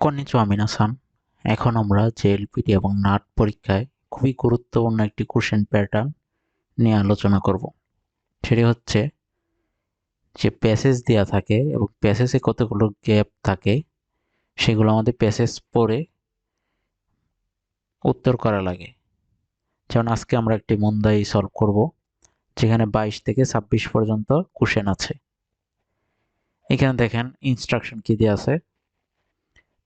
কন্নিচু আমিন হাসান এখন আমরা জেএলপিটি এবং নাট পরীক্ষায় খুবই গুরুত্বপূর্ণ একটি কোশ্চেন প্যাটার্ন নিয়ে আলোচনা করব। সেটি হচ্ছে যে প্যাসেজ দেওয়া থাকে এবং প্যাসেজে কতগুলো গ্যাপ থাকে, সেগুলো আমাদের প্যাসেজ পড়ে উত্তর করা লাগে। যেমন আজকে আমরা একটি মন্দাই সলভ করব, যেখানে বাইশ থেকে ছাব্বিশ পর্যন্ত কোশ্চেন আছে। এখানে দেখেন ইনস্ট্রাকশন কি দেওয়া আছে?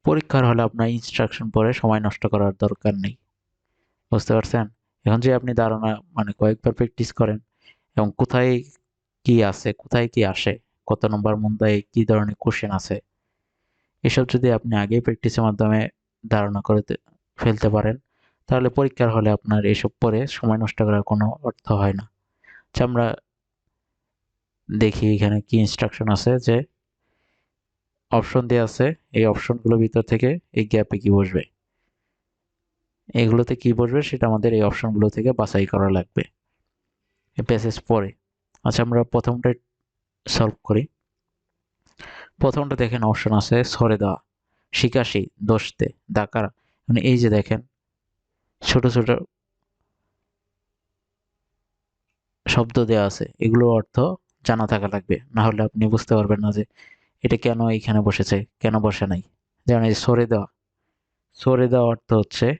পরীক্ষার হলে আপনার ইনস্ট্রাকশন পড়ে সময় নষ্ট করার দরকার নেই। বুঝতে পারছেন? এখন যে আপনি ধারণা মানে কয়েকবার প্র্যাকটিস করেন এবং কোথায় কি আছে, কোথায় কি আসে, কত নম্বর মুন্দায় কি ধরনের কোশ্চেন আছে, এসব যদি আপনি আগেই প্র্যাকটিসের মাধ্যমে ধারণা করে ফেলতে পারেন, তাহলে পরীক্ষার হলে আপনার এসব পরে সময় নষ্ট করার কোনো অর্থ হয় না। আচ্ছা আমরা দেখি এখানে কি ইনস্ট্রাকশন আছে যে অপশন দেওয়া আছে, এই অপশনগুলোর ভিতর থেকে এই গ্যাপে কি বসবে? এগুলোতে কি বসবে? সেটা আমাদের এই অপশনগুলো থেকে বাছাই করা লাগবে। প্যাসেজ পরে। আচ্ছা আমরা প্রথমটা সলভ করি। প্রথমটা দেখেন অপশন আছে, সরে দেওয়া, শিকাশি, দোষতে দাকার মানে এই যে দেখেন, ছোট ছোট শব্দ দেওয়া আছে। এগুলোর অর্থ জানা থাকা লাগবে। না হলে আপনি বুঝতে পারবেন না যে এটা কেন এইখানে বসেছে? কেন বসে নাই? যেমন এই সরে দেওয়া। সরে দেওয়া অর্থ হচ্ছে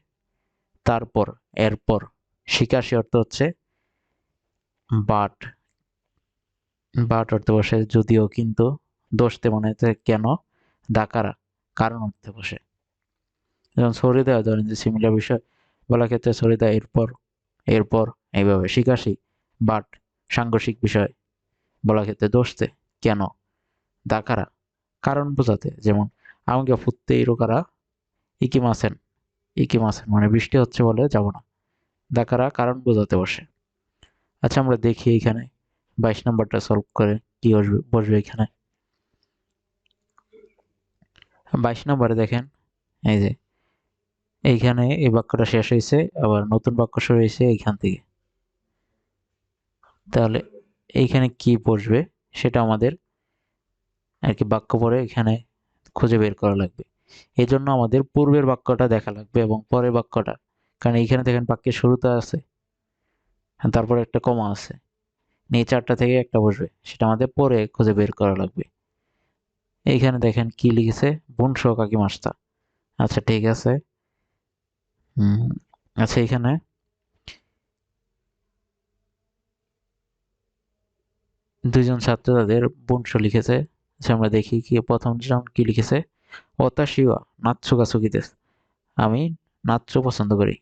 তারপর, এরপর। শিকাশি অর্থ হচ্ছে বাট। বাট অর্থ বসে যদিও, কিন্তু দোষতে মনে হচ্ছে কেন? ডাকারা কারণ অর্থে বসে। যেমন সরে দেওয়া, ধরেন যে সিমিলার বিষয় বলা ক্ষেত্রে সরে দেওয়া, এরপর এরপর, এইভাবে। শিকাশি, বাট, সাংঘর্ষিক বিষয় বলা ক্ষেত্রে দোষতে কেন? দাকারা। কারণ বোঝাতে, যেমন, আমাকে ফুটতে ইরোকারা ইকি মাসেন মানে বৃষ্টি হচ্ছে বলে যাব না। দাকারা কারণ বোঝাতে বসে। আচ্ছা আমরা দেখি এখানে। বাইশ নম্বরটা সলভ করে কি বসবে বসবে এখানে। বাইশ নম্বরে দেখেন, এই যে, এইখানে এই বাক্যটা শেষ হয়েছে, আবার নতুন বাক্য শুরু হয়েছে এইখান থেকে। তাহলে, এইখানে কি বসবে, সেটা আমাদের আর কি বাক্য পরে এখানে খুঁজে বের করা লাগবে। এই জন্য আমাদের পূর্বের বাক্যটা দেখা লাগবে এবং পরের বাক্যটা। কারণ এইখানে দেখেন বাক্যের শুরুতে আছে, তারপরে একটা কমা আছে। এই চারটা থেকে একটা বসবে, সেটা আমাদের পরে খুঁজে বের করা লাগবে। এইখানে দেখেন কি লিখেছে? বংশ কাকি মাস্তা। আচ্ছা ঠিক আছে। আচ্ছা এখানে দুইজন ছাত্র তাদের বংশ লিখেছে আচ্ছা আমরা দেখি কি প্রথম জন কি লিখেছে। অতাশিওয়া নাচ্ছু কাছুকিতে আমি নাচ্য পছন্দ করি।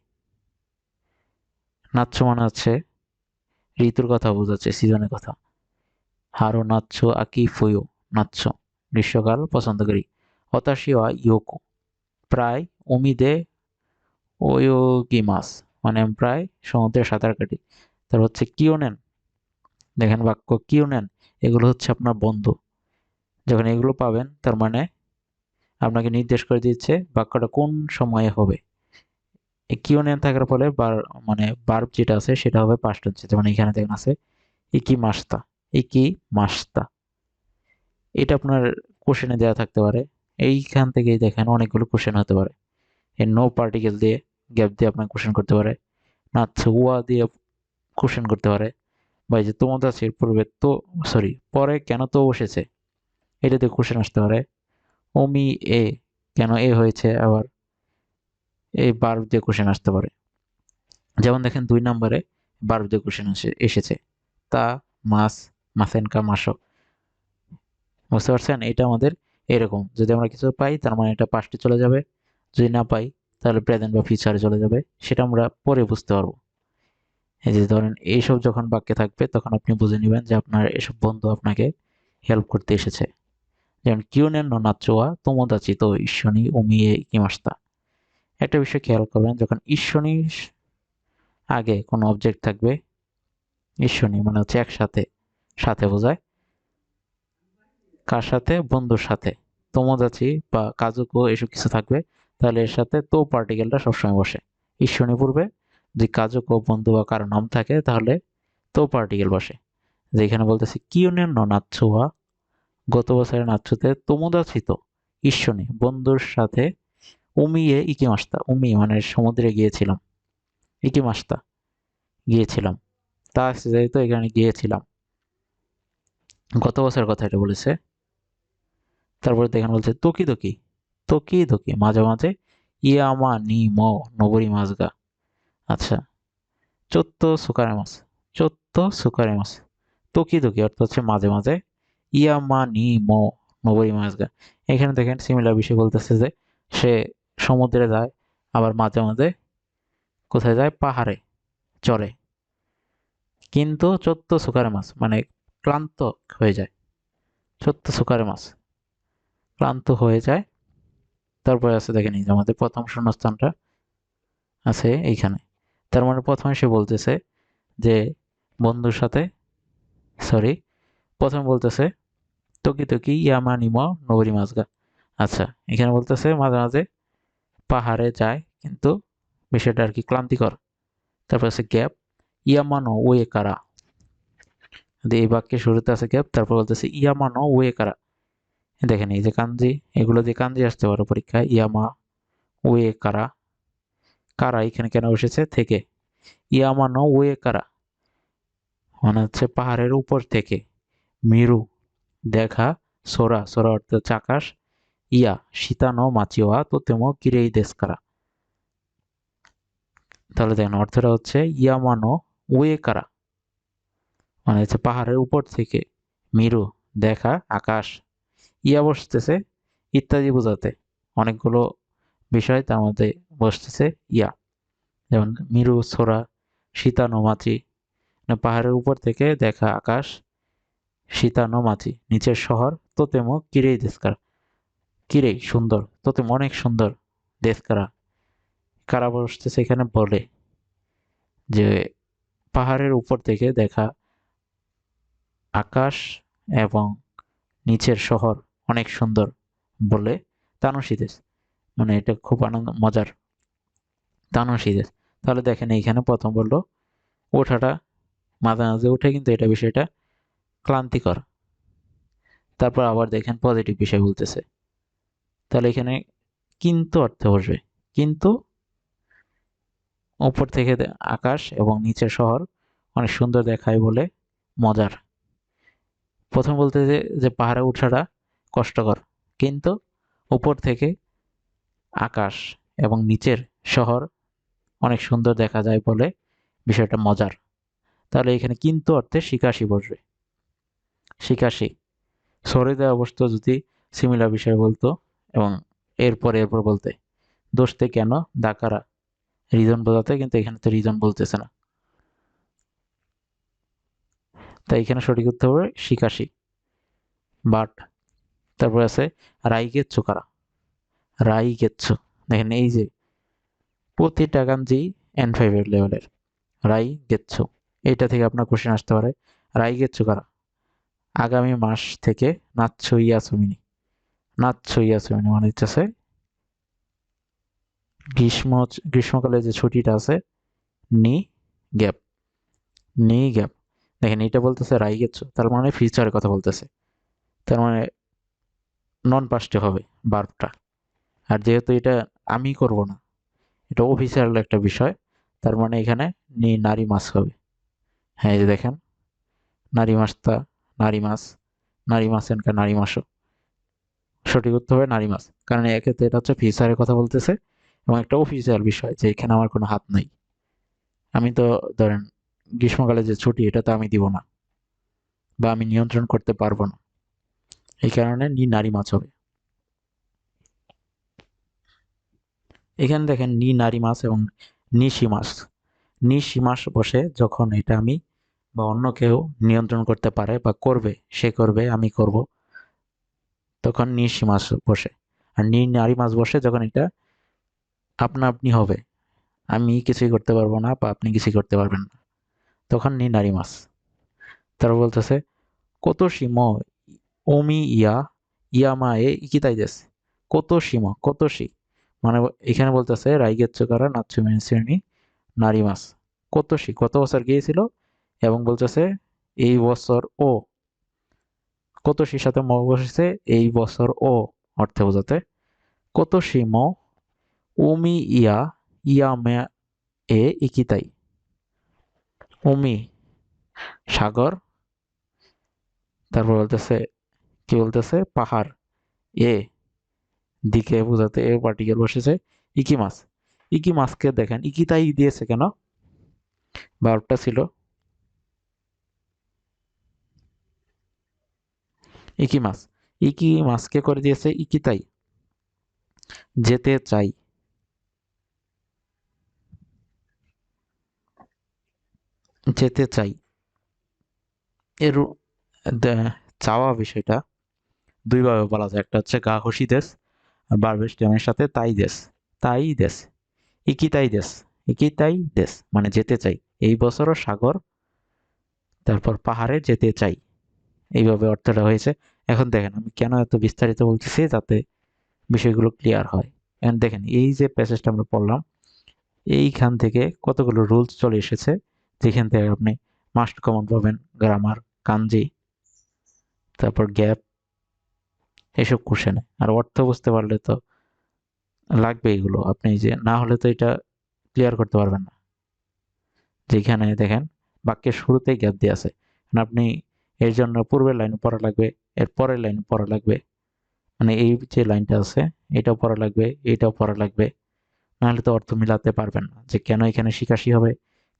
নাচ্ছ মানে হচ্ছে ঋতুর কথা বোঝাচ্ছে সিজনের কথা। হারো নাচ্ছ আকি, ফুয়ো নাচ্ছ গ্রীষ্মকাল পছন্দ করি। হতাশিওয়া ইয়োকো। প্রায় উমিদে ওয়োগি মাছ মানে প্রায় সমুদ্রে সাঁতার কাটি। তার হচ্ছে কিও নেন দেখেন বাক্য কিও নেন এগুলো হচ্ছে আপনার বন্ধু। যখন এগুলো পাবেন, তার মানে আপনাকে নির্দেশ করে দিচ্ছে বাক্যটা কোন সময়ে হবে। নেন থাকার ফলে বার মানে বার্ব যেটা আছে সেটা হবে পাস্ট হচ্ছে যেমন এখানে দেখেন আছে, ইকি মাস্তা ইকি মাস্তা এটা আপনার কোশ্চেনে দেওয়া থাকতে পারে। এইখান থেকেই দেখেন অনেকগুলো কোশ্চেন হতে পারে। নো পার্টিকেল দিয়ে গ্যাপ দিয়ে আপনার কোশ্চেন করতে পারে। না ওয়া দিয়ে কোশ্চেন করতে পারে। বা এই যে তোমাদাসির পূর্বে তো সরি পরে কেন তো বসেছে। এটা দিয়ে কোশ্চেন আসতে পারে। ওমি এ, কেন এ হয়েছে? আবার এই বার্ব দিয়ে কোশ্চেন আসতে পারে। যেমন দেখেন দুই নম্বরে বার্ব দিয়ে কোশ্চেন এসেছে। তা, মাস, মাসেনকা, মাসক। বুঝতে পারছেন? এটা আমাদের এরকম। যদি আমরা কিছু পাই, তার মানে এটা পাস্টে চলে যাবে। যদি না পাই, তাহলে প্রেজেন্ট বা ফিউচারে চলে যাবে। সেটা আমরা পরে বুঝতে পারব। এই যে ধরেন, এইসব যখন বাক্যে থাকবে, তখন আপনি বুঝে নেবেন যে আপনার এসব বন্ধু আপনাকে হেল্প করতে এসেছে। যেমন কিউনেন নাচোয়া তোমোদাচি তো ঈশ্বনী উমিয়ে কিমাস্তা একটা বিষয় খেয়াল করবেন, যখন ঈশ্বনী আগে কোনো অবজেক্ট থাকবে ঈশ্বনী মানে হচ্ছে একসাথে, সাথে বোঝায়। কার সাথে? বন্ধুর সাথে। তোমোদাচি বা কাজুকো এসব কিছু থাকবে, তাহলে এর সাথে তো পার্টিকেলটা সবসময় বসে। ঈশ্বনী পূর্বে, যদি কাজুকো বন্ধু বা কারও নাম থাকে, তাহলে তো পার্টিকেল বসে। যেখানে বলতেছি কিউনের ন নাচ্ছুয়া গত বছরের নাচ্ছুতে তোমোদাচি তো ঈশ্বনে বন্ধুর সাথে উমিয়ে ইকিমাস্তা, উমি মানে সমুদ্রে গিয়েছিলাম, ইকিমাস্তা গিয়েছিলাম, তা যেহেতু এখানে গিয়েছিলাম। গত বছর কথা এটা বলেছে। তারপরে দেখেন বলছে, তকি তকি তকি তকি, মাঝে মাঝে ইয়ামা নি ম, নবরি মাজগা আচ্ছা চোত্ত সুকারে মাছ চোত্ত সুকারে মাছ, তোকি তকি অর্থ হচ্ছে মাঝে মাঝে ইয়ামা নি ম নবরি মাজগা এখানে দেখেন সিমিলার বিষয় বলতেছে যে, সে সমুদ্রে যায়, আবার মাঝে মাঝে কোথায় যায়? পাহাড়ে চড়ে কিন্তু চোদ্দ সুকারে মাছ মানে ক্লান্ত হয়ে যায়। চোদ্দ সুকারে মাছ। ক্লান্ত হয়ে যায়। তারপরে আছে দেখেন এই যে আমাদের প্রথম শূন্যস্থানটা আছে এইখানে। তার মানে প্রথমে সে বলতেছে যে, বন্ধুর সাথে সরি প্রথমে বলতেছে তকি তকি ইয়ামা নিম নবরি মাজগা আচ্ছা এখানে বলতেছে মাঝে মাঝে পাহাড়ে যায়, কিন্তু বিষয়টা আর কি ক্লান্তিকর। তারপর আছে গ্যাপ, ইয়ামানো ওয়ে কারা। এই বাক্যের শুরুতে আছে গ্যাপ, তারপর বলতেছে ইয়ামানো ওয়ে কারা। দেখেন, এই যে কাঞ্জি এগুলো দিয়ে কাঞ্জি আসতে পারে পরীক্ষায়, ইয়ামা ওয়ে কারা। কারা এখানে কেন বসেছে? থেকে। ইয়ামানো ওয়ে কারা। মানে হচ্ছে পাহাড়ের উপর থেকে। মিরু। দেখা, সোরা সোরা অর্থ চাকাশ, ইয়া, শীতানো, মাচিওয়া, তো তেমো কিরেই দেশ কারা তাহলে দেখেন, অর্থটা হচ্ছে ইয়া ইয়ামানো ওয়ে কারা মানে হচ্ছে পাহাড়ের উপর থেকে মিরু, দেখা, আকাশ, ইয়া বসতেছে, ইত্যাদি বোঝাতে। অনেকগুলো বিষয় তার মধ্যে বসতেছে ইয়া। যেমন মিরু ছোরা শীতানো মাছি মানে পাহাড়ের উপর থেকে দেখা, আকাশ শীতানো মাছি নিচের শহর তোতেমো কিরেই দেশকার। কিরেই সুন্দর, তোতেম অনেক সুন্দর দেশকারা। কারা বসতেছে এখানে বলে যে পাহাড়ের উপর থেকে দেখা আকাশ এবং নিচের শহর অনেক সুন্দর বলে তানসিদেশ মানে এটা খুব আনন্দ, মজার। তানসিদেশ তাহলে দেখেন এইখানে প্রথম বলল, ওঠাটা মাঝে মাঝে উঠে কিন্তু এটা বিষয়টা ক্লান্তিকর। তারপর আবার দেখেন পজিটিভ বিষয় বলতেছে। তাহলে এখানে কিন্তু অর্থে বসবে। কিন্তু উপর থেকে আকাশ এবং নিচের শহর অনেক সুন্দর দেখায় বলে মজার। প্রথম বলতে যে পাহাড়ে ওঠাটা কষ্টকর। কিন্তু উপর থেকে আকাশ এবং নিচের শহর অনেক সুন্দর দেখা যায় বলে বিষয়টা মজার। তাহলে এখানে কিন্তু অর্থে শিকাশি বসবে। শিকাশি। সরে দেওয়া অবস্থা যদি সিমিলার বিষয় বলতো এবং এরপর এরপর বলতে। দোষতে কেন? দাকারা রিজন বোঝাতে কিন্তু এখানে তো রিজন বলতেছে না। তাই এখানে সঠিক উত্তর হবে শিকাশি। বাট তারপরে আছে রাই গেচ্ছু কারা? রাই গেচ্ছু দেখেন এই যে প্রতিটা গাঞ্জি এন ফাইভের লেভেলের রাই গেচ্ছু এইটা থেকে আপনার কোশ্চেন আসতে পারে। রাই গেচ্ছু কারা? আগামী মাস থেকে নাচ্ছ ইয়াসুমিনি নাচ্ছ ইয়াসুমিনি মানে হচ্ছে গ্রীষ্ম, গ্রীষ্মকালে যে ছুটিটা আছে, নি গ্যাপ। নি গ্যাপ। দেখেন এটা বলতেছে রাই গেছো তার মানে ফিউচারের কথা বলতেছে। তার মানে নন পাস্টে হবে বার্বটা আর যেহেতু এটা আমি করব না, এটা অফিসিয়াল একটা বিষয়, তার মানে এখানে নি নারী মাছ হবে। হ্যাঁ এই যে দেখেন, নারী মাছটা নারী মাছ নারী মাছ এনকা নারী মাছও সঠিক উত্তর হবে নারী মাছ, কারণ এক্ষেত্রে এটা হচ্ছে ফিউচারের কথা বলতেছে এবং একটা অফিসিয়াল বিষয় যে এখানে আমার কোনো হাত নেই। আমি তো ধরেন গ্রীষ্মকালে যে ছুটি, এটা তো আমি দিব না বা আমি নিয়ন্ত্রণ করতে পারব না। এই কারণে নি নারী মাছ হবে। এখানে দেখেন নি নারী মাছ এবং নিশি মাছ। নিশি মাস বসে যখন এটা আমি বা অন্য কেউ নিয়ন্ত্রণ করতে পারে বা করবে, সে করবে, আমি করব, তখন নিশি মাছ বসে। আর নি নারী মাছ বসে যখন এটা আপনা আপনি হবে, আমি কিছুই করতে পারব না বা আপনি কিছুই করতে পারবেন না, তখন নি নারী মাছ তারপর বলতেছে, কত সীম ওমি ইয়া ইয়ামা এ ইকিতাই দেশ, কত সীম, কত সি? মানে এখানে বলতেছে রাইগেচ্ছ কারা নাচ্ছু শ্রেণি নারী মাছ কত সি? কত বছর গিয়েছিল? এবং বলতেছে, এই বছর ও। কত সির সাথে ম বসেছে? এই বছর ও। অর্থে বোঝাতে, কত সিম উমি ইয়া ইয়া মে এ ইকিতাই। উমি সাগর? তারপর বলতেছে, কি বলতেছে? পাহাড়। এ। দিকে বোঝাতে, এ পার্টিকেল বসেছে, ইকি মাছ। ইকি মাছকে দেখেন, ইকিতাই দিয়েছে কেন? ভার্বটা ছিল। ইকি মাছ। ইকি মাছকে করে দিয়েছে ইকি তাই যেতে চাই। যেতে চাই। এর চাওয়া বিষয়টা দুইভাবে বলা যায়। একটা হচ্ছে গা খুশি দেশ বারবেশ টেমের সাথে তাই দেশ। তাই দেশ। ইকি তাই দেশ। ইকি তাই দেশ। মানে যেতে চাই। এই বছরও সাগর, তারপর পাহাড়ে যেতে চাই। এইভাবে অর্থটা হয়েছে। এখন দেখেন আমি কেন এত বিস্তারিত বলতেছি যাতে বিষয়গুলো ক্লিয়ার হয়। এখন দেখেন এই যে প্যাসেজটা আমরা পড়লাম, এইখান থেকে কতগুলো রুলস চলে এসেছে, যেখান থেকে আপনি মাস্ট কমন পাবেন গ্রামার কাঞ্জি তারপর গ্যাপ এসব কোশ্চেনে আর অর্থ বুঝতে পারলে তো লাগবে এগুলো। আপনি যে না হলে তো এটা ক্লিয়ার করতে পারবেন না। যেখানে দেখেন বাক্যের শুরুতেই গ্যাপ দিয়ে আছে। আপনি এর জন্য পূর্বের লাইন পড়া লাগবে, এর পরের লাইন পড়া লাগবে। মানে এই যে লাইনটা আছে, এটাও পড়া লাগবে, এটাও পড়া লাগবে। নাহলে তো অর্থ মিলাতে পারবেন না যে কেন এখানে শিকাশি হবে,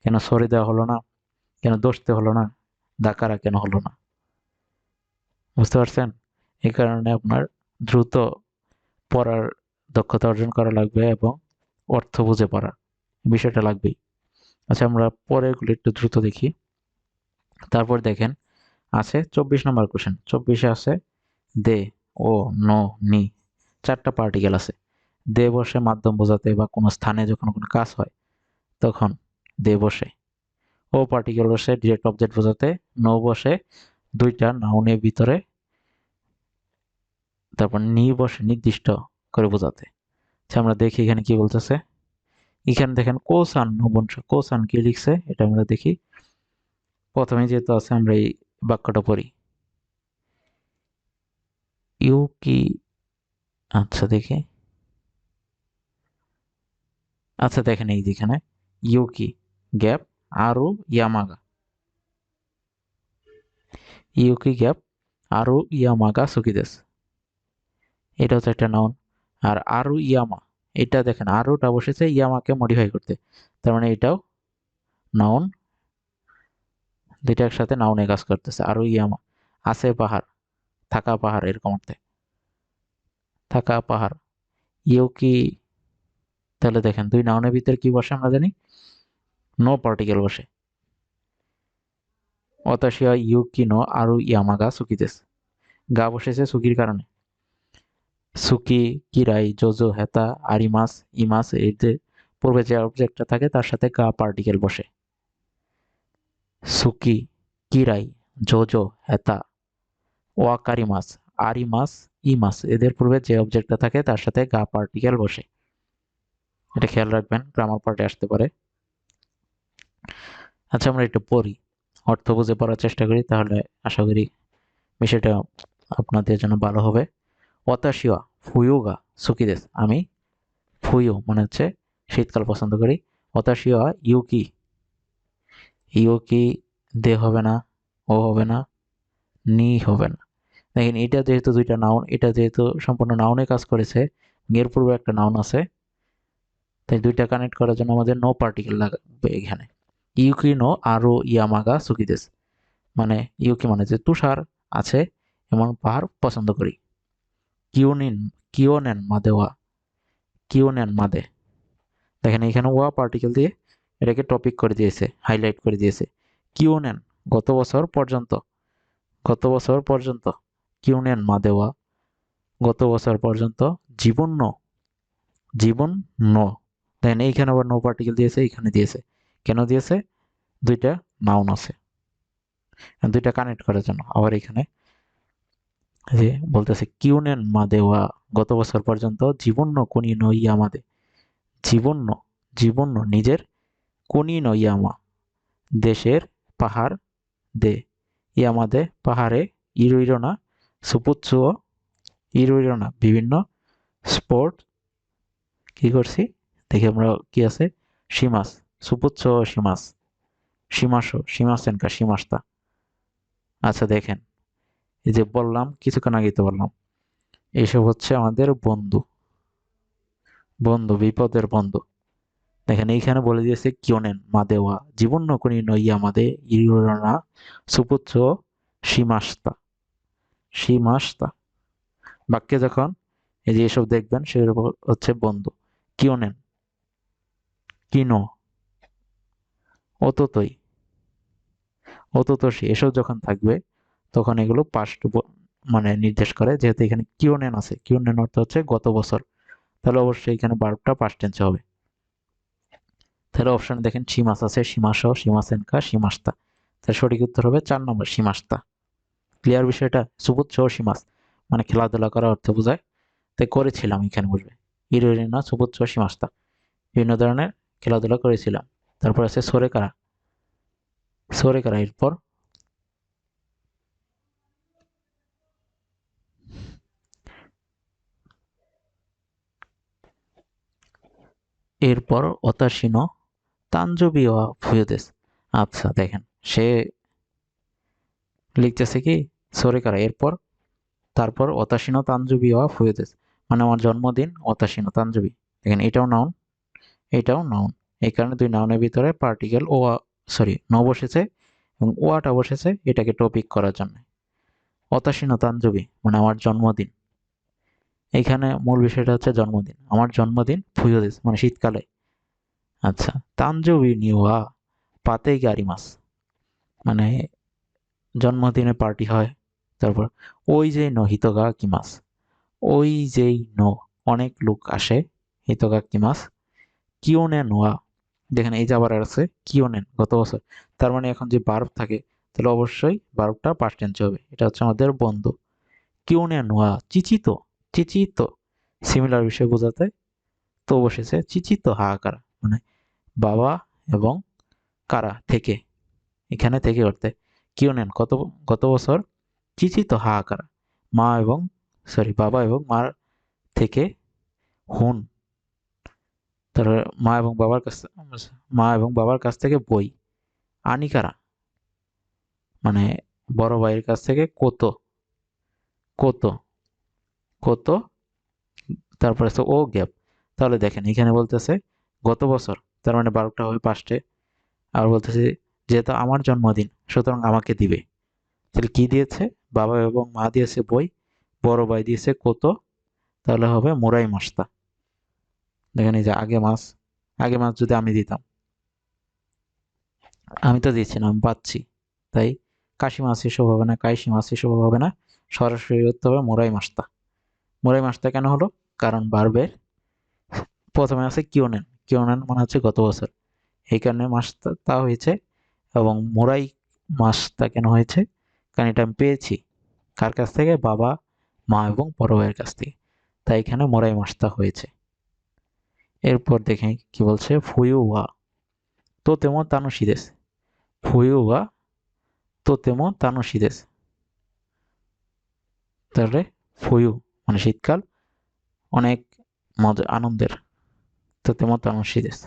কেন সরে দেওয়া হলো না, কেন দোষতে হলো না, ডাকারা কেন হলো না। বুঝতে পারছেন? এই কারণে আপনার দ্রুত পড়ার দক্ষতা অর্জন করা লাগবে এবং অর্থ বুঝে পড়ার বিষয়টা লাগবেই। আচ্ছা আমরা পরেরগুলো একটু দ্রুত দেখি। তারপর দেখেন আছে চব্বিশ নম্বর কোশ্চেন চব্বিশে আছে, দে ও নো নি। চারটা পার্টিকেল আছে। দে বসে মাধ্যম বোঝাতে বা কোনো স্থানে যখন কোনো কাজ হয়, তখন দে বসে। ও পার্টিকেল বসে ডিরেক্ট অবজেক্ট বোঝাতে, নো বসে, দুইটা নাউনের ভিতরে, তারপর নি বসে নির্দিষ্ট করে বোঝাতে। আচ্ছা আমরা দেখি এখানে কি বলতেছে। এখানে দেখেন কোসান নবংশ কোসান কি লিখছে, এটা আমরা দেখি। প্রথমে যেহেতু আছে, আমরা এই বাক্যটা পড়ি। ইউ কি আচ্ছা দেখে। আচ্ছা দেখেন এই যেখানে। ইউ কি, গ্যাপ, আরু, ইয়ামাগা। ইউকি গ্যাপ, আরু, ইয়ামাগা সুকিদেস এটা হচ্ছে একটা নাউন আর আরু, ইয়ামা। এটা দেখেন, আরুটা বসেছে ইয়ামাকে মডিফাই করতে। তার মানে এটাও নাউন দুইটা একসাথে নাউনে কাজ করতেছে। আরু ইয়ামা আছে পাহাড়। থাকা পাহাড় এরকম অর্থে থাকা পাহাড়। ইউকি তাহলে দেখেন, দুই নাউনের ভিতরে কি বসে আমরা জানি? নো পার্টিকেল বসে। অতাশিয়া ইউকি নো? আরও ইয়ামা গা সুকিদেস গা বসেছে সুকির কারণে। সুকি কিরাই, জোজো, হেতা, আরিমাস, ইমাস এই যে পূর্বে যে অবজেক্টটা থাকে, তার সাথে গা পার্টিকেল বসে। সুকি, কিরাই, জোজো, হেতা, ওয়াকারিমাস ই ইমাস। এদের পূর্বে যে অবজেক্টটা থাকে, তার সাথে গা পার্টিকেল বসে। এটা খেয়াল রাখবেন গ্রামার পার্টে আসতে পারে। আচ্ছা আমরা একটু পড়ি। অর্থ বুঝে পড়ার চেষ্টা করি, তাহলে আশা করি বিষয়টা আপনাদের জন্য ভালো হবে। অতাশিয়া ফুয়ুগা সুকিদেস আমি ফুয়ু মানে হচ্ছে শীতকাল পছন্দ করি। অতাশিয়া ইউকি। ইউকি দে হবে না, ও হবে না, নি হবে না। দেখেন, এটা যেহেতু দুইটা নাউন এটা যেহেতু সম্পূর্ণ নাউনে কাজ করেছে, এর পূর্বে একটা নাউন আছে, তাই দুইটা কানেক্ট করার জন্য আমাদের নো পার্টিকেল লাগবে এখানে। ইউকি নো, আরও ইয়ামাগা সুকিদেস। মানে ইউকি মানে যে তুষার আছে, এমন পাহাড় পছন্দ করি। কিউনিন কিওনেন মাদেওয়া কিওনেন মাদে। দেখেন, এখানে ওয়া পার্টিকেল দিয়ে এটাকে টপিক করে দিয়েছে হাইলাইট করে দিয়েছে। কিউ নেন গত বছর পর্যন্ত, গত বছর পর্যন্ত কিউ নেন মা দেওয়া গত বছর পর্যন্ত, জীবন ন জীবন ন। দেন এইখানে আবার নো পার্টিকেল দিয়েছে, এইখানে দিয়েছে। কেন দিয়েছে? দুইটা নাউন আছে। দুইটা কানেক্ট করার জন্য। আবার এখানে যে বলতেছে, কিউনেন মা দেওয়া গত বছর পর্যন্ত জীবন্য কোনি নইয়ামাদে জীবন্য জীবন্য নিজের কোনি নইয়ামা দেশের পাহাড় দে। ইয়ামাদে পাহাড়ে ইরো ইরোনা সুপুৎসুও ইরো না। বিভিন্ন স্পোর্ট কি করছি? দেখি আমরা কি আছে? সীমাস সুপুচ্ছ সীমাস। সীমাসো সীমাসেনকা সীমাস্তা আচ্ছা দেখেন। এই যে বললাম, কিছুক্ষণ আগে তো বললাম। এইসব হচ্ছে আমাদের বন্ধু। বন্ধু, বিপদের বন্ধু। দেখেন এইখানে বলে দিয়েছে কিয়নেন মাদেওয়া জীবন নকুনি নইয়া মাদে ইরোনা সুপুচ্ছ সীমাস্তা সীমাস্তা। বাক্যে যখন এই যে এসব দেখবেন, সেগুলো হচ্ছে বন্ধু। কিয়নেন, কিনো, অততই, অততসী। এসব যখন থাকবে, তখন এগুলো পাস্ট মানে নির্দেশ করে। যেহেতু এখানে কিওনেন আছে কিওনেন অর্থ হচ্ছে গত বছর। তাহলে অবশ্যই এখানে বার্বটা পাস্ট টেন্সে হবে। তাহলে অপশনে দেখেন সীমাস আছে সীমাস সীমাসেনকা, সীমাস্তা। তার সঠিক উত্তর হবে চার নম্বর, সীমাস্তা। ক্লিয়ার বিষয়টা? সুবোধ সহ সীমাস। মানে খেলাধুলা করার অর্থ বোঝায়। তাই করেছিলাম এখানে বুঝবে। ইরোরিনা সুবোধ সহ সীমাস্তা। বিভিন্ন ধরনের খেলাধুলা করেছিলাম। তারপর আছে সরে কারা সরে কারা এরপর? এরপর অতাসীন তাঞ্জবি ফুয়দেশ আচ্ছা দেখেন, সে লিখতেছে কি, সরে কারা, এরপর, তারপর অতাসীন তাঞ্জবি হওয়া ফুয়দেশ মানে আমার জন্মদিন অতাসীন তাঞ্জবি দেখেন, এটাও নাউন এটাও নাউন এই কারণে দুই নাউনের ভিতরে পার্টিকেল ও সরি ন বসেছে এবং ওয়াটা বসেছে এটাকে টপিক করার জন্য। অতাসীন তাঞ্জবি মানে আমার জন্মদিন। এখানে মূল বিষয়টা হচ্ছে জন্মদিন। আমার জন্মদিন ফুয়োদিস মানে শীতকালে। আচ্ছা তাঞ্জবি নিওয়া পাতে গাড়ি মাস মানে জন্মদিনে পার্টি হয়, তারপর ওই যে ন হিতগা কি মাস ওই যেই ন, অনেক লোক আসে হিতগা কি মাস কিওনে নোয়া, দেখেন এই যে আবার আছে কিওনেন গত বছর, তার মানে এখন যে বার্ব থাকে, তাহলে অবশ্যই বার্বটা পাস্ট টেন্সে হবে, এটা হচ্ছে আমাদের বন্ধু। কিওনে নোয়া, চিচিত চিচিত সিমিলার বিষয় বোঝাতে তো বসেছে, চিচিত হাহাকার। মানে বাবা এবং কারা থেকে? এখানে থেকে করতে কিওনেন কত গত বছর? চিচিত হাহাকার মা এবং সরি বাবা এবং মার থেকে হুন। তারপরে মা এবং বাবার কাছ, মা এবং বাবার কাছ থেকে বই। আনিকারা মানে বড় ভাইয়ের কাছ থেকে কত? কত? কত? তারপরে ও গ্যাপ। তাহলে দেখেন, এখানে বলতেছে গত বছর, তার মানে বারোটা হবে পাঁচটে, আর বলতেছে যেহেতু আমার জন্মদিন, সুতরাং আমাকে দিবে। তাহলে কি দিয়েছে? বাবা এবং মা দিয়েছে বই, বড় ভাই দিয়েছে কত? তাহলে হবে মোরাই মাস্তা। দেখেন এই যে আগে মাছ আগে মাছ যদি আমি দিতাম। আমি তো দিচ্ছি না, আমি পাচ্ছি। তাই কাশি মাছ এসব হবে না, কাইশি মাছ এসব হবে না, সরাসরি করতে হবে মোরাই মাছটা মোরাই মাছটা কেন হলো? কারণ বারবের প্রথমে আছে কিওনেন কিওনেন মানে হচ্ছে গত বছর। এই কারণে মাছটা তা হয়েছে এবং মোরাই মাছটা কেন হয়েছে? কারণ এটা আমি পেয়েছি। কার কাছ থেকে? বাবা, মা এবং বড় ভাইয়ের কাছ থেকে। তাই এখানে মোরাই মাছটা হয়েছে। এরপর দেখে কি বলছে ফুয়ুয়া তো তেমন তানুশি দেশ ফুয়ুয়া তো তেমন তানুশি দেশ তাহলে ফুয়ু মানে শীতকাল, অনেক মজা, আনন্দের। তো তেমন তানুশি দেশ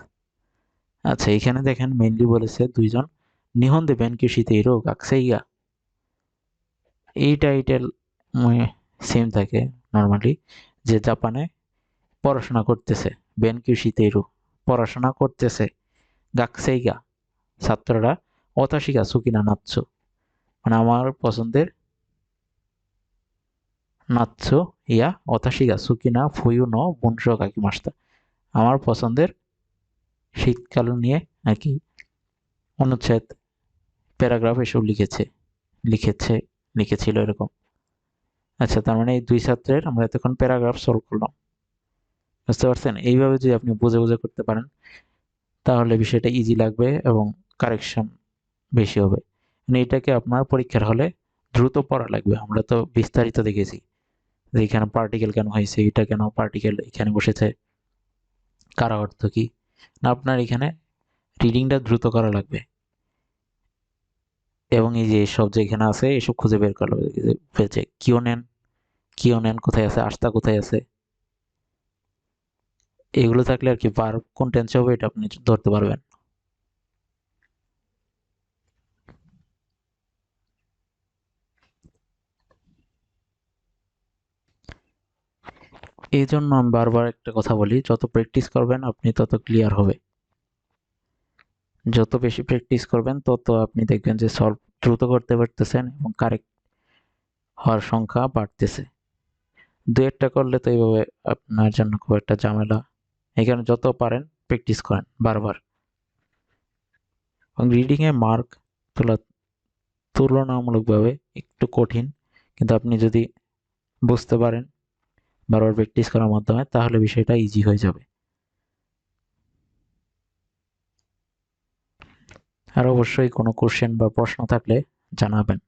আচ্ছা এখানে দেখেন মেনলি বলেছে দুইজন নিহন দেবেন কৃষিতে রোগ? আকসাইয়া এই টাইটেল সেম থাকে নর্মালি যে জাপানে পড়াশোনা করতেছে বেনকিউ শীতেরু পড়াশোনা করতেছে গাকসেইগা ছাত্ররা, অতাশিকা সুকিনা নাচ্ছ। মানে আমার পছন্দের নাচ্ছ ইয়া অতাশিগা সুকিনা ফুয়ু ন কাকি মাস্তা আমার পছন্দের শীতকাল নিয়ে নাকি অনুচ্ছেদ, প্যারাগ্রাফ এসব লিখেছে লিখেছে, লিখেছিল এরকম। আচ্ছা তার মানে এই দুই ছাত্রের আমরা এতক্ষণ প্যারাগ্রাফ সলভ করলাম। বুঝতে পারছেন? এইভাবে যদি আপনি বুঝে বুঝে করতে পারেন, তাহলে বিষয়টা ইজি লাগবে এবং কারেকশন বেশি হবে। মানে এটাকে আপনার পরীক্ষার হলে দ্রুত পড়া লাগবে। আমরা তো বিস্তারিত দেখেছি যে এখানে পার্টিকেল কেন হয়েছে, এটা কেন পার্টিকেল এখানে বসেছে। কারা অর্থ কী? না, আপনার এখানে রিডিংটা দ্রুত করা লাগবে। এবং এই যে সব যে এখানে আছে, এসব খুঁজে বের করা হয়েছে কিও নেন? কিও নেন? কোথায় আছে? আস্তা কোথায় আছে? এগুলো থাকলে আর কি, বার কোন টেন্সে হবে এটা আপনি ধরতে পারবেন। এই জন্য আমি বারবার একটা কথা বলি, যত প্র্যাকটিস করবেন আপনি তত ক্লিয়ার হবে। যত বেশি প্র্যাকটিস করবেন, তত আপনি দেখবেন যে সলভ দ্রুত করতে পারতেছেন এবং কারেক্ট হওয়ার সংখ্যা বাড়তেছে। দু একটা করলে তো এইভাবে আপনার জন্য খুব একটা ঝামেলা। এখানে যত পারেন প্র্যাকটিস করেন বারবার। এবং রিডিংয়ে মার্ক তোলা তুলনামূলকভাবে একটু কঠিন, কিন্তু আপনি যদি বুঝতে পারেন বারবার প্র্যাকটিস করার মাধ্যমে, তাহলে বিষয়টা ইজি হয়ে যাবে। আর অবশ্যই কোনো কোশ্চেন বা প্রশ্ন থাকলে জানাবেন।